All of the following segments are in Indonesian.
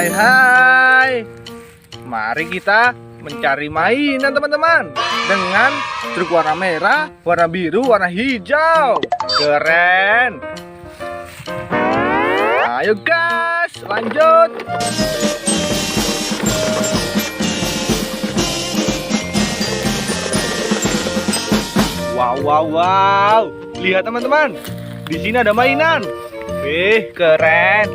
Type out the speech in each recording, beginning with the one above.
Hai hai. Mari kita mencari mainan teman-teman. Dengan truk warna merah, warna biru, warna hijau. Keren. Ayo guys lanjut. Wow wow wow. Lihat teman-teman. Di sini ada mainan. Wih keren.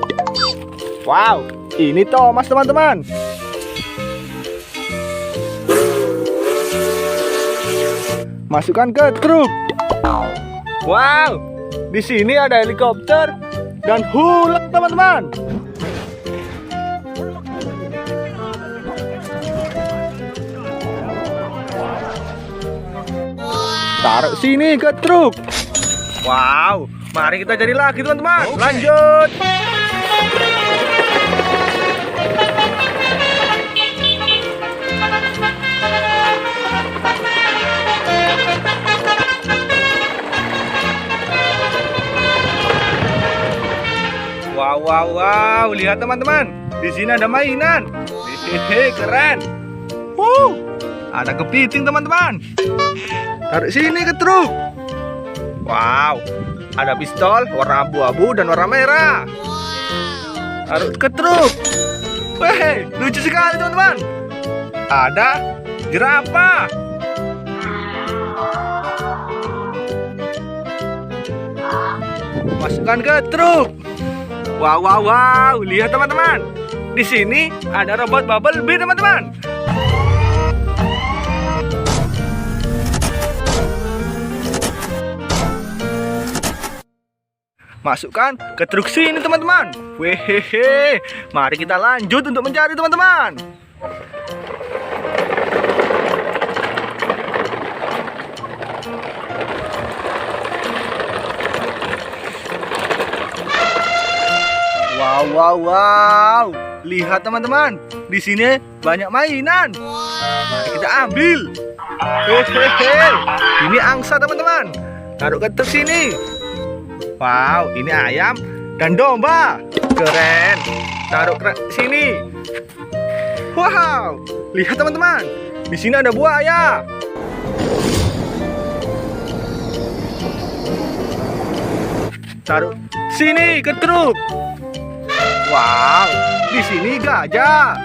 Wow, ini Thomas teman-teman. Masukkan ke truk. Wow, di sini ada helikopter dan hulk teman-teman. Taruh sini ke truk. Wow, mari kita cari lagi teman-teman. Lanjut. Wow, wow, wow. Lihat teman-teman. Di sini ada mainan. Hehehe, keren. Wow. Ada kepiting teman-teman. Taruh sini ke truk. Wow. Ada pistol warna abu-abu dan warna merah. Taruh ke truk. Lucu sekali teman-teman. Ada jerapah. Masukkan ke truk. Wow, wow, wow. Lihat teman-teman. Di sini ada robot Bumblebee teman-teman. Masukkan ke truk sini teman-teman. Wehehe. Mari kita lanjut untuk mencari teman-teman. Wow, wow, wow. Lihat teman-teman, di sini banyak mainan. Mari kita ambil. Hehehe. Ini angsa teman-teman. Taruh ke truk sini. Wow, ini ayam dan domba. Keren. Taruh ke sini. Wow, lihat teman-teman. Di sini ada buaya. Taruh sini ke truk. Wow, di sini gajah.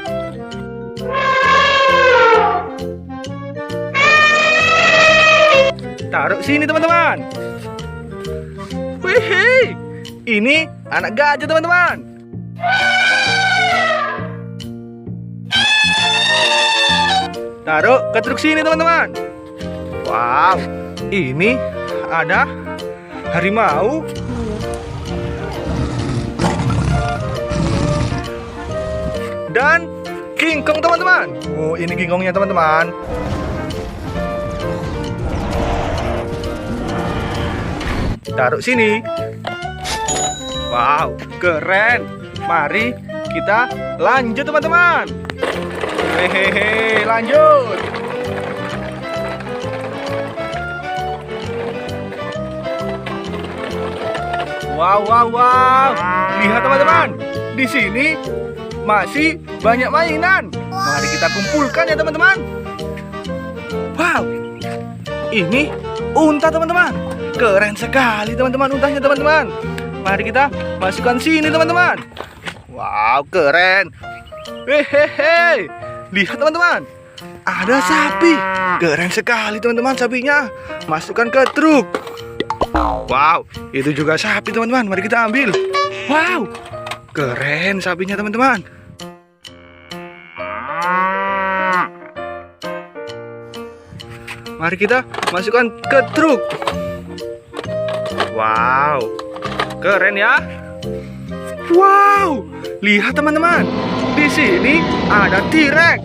Taruh sini teman-teman. Wih, ini anak gajah teman-teman. Taruh ke truk sini teman-teman. Wow, ini ada harimau dan King Kong teman-teman. Oh, ini King Kongnya teman-teman. Taruh sini. Wow, keren. Mari kita lanjut teman-teman. Hehehe, lanjut. Wow, wow, wow. Lihat teman-teman. Di sini masih banyak mainan. Mari kita kumpulkan ya teman-teman. Wow, ini unta teman-teman. Keren sekali teman-teman untanya teman-teman. Mari kita masukkan sini teman-teman. Wow, keren. Hehehe. Lihat teman-teman. Ada sapi. Keren sekali teman-teman sapinya. Masukkan ke truk. Wow, itu juga sapi teman-teman. Mari kita ambil. Wow, keren sapinya teman-teman. Mari kita masukkan ke truk. Wow, keren ya. Wow, lihat teman-teman. Di sini ada T-Rex.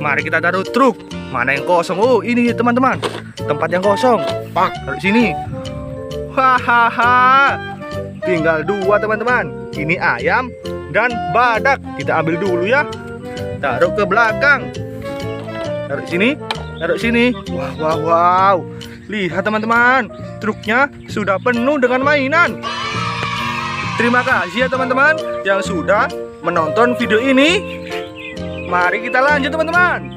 Mari kita taruh truk. Mana yang kosong? Oh, ini teman-teman. Tempat yang kosong. Pak, taruh sini. Hahaha. Tinggal dua teman-teman. Ini ayam dan badak. Kita ambil dulu ya. Taruh ke belakang. Taruh sini. Taruh sini. Wow, wow, wow. Lihat teman-teman, truknya sudah penuh dengan mainan. Terima kasih ya teman-teman yang sudah menonton video ini. Mari kita lanjut teman-teman.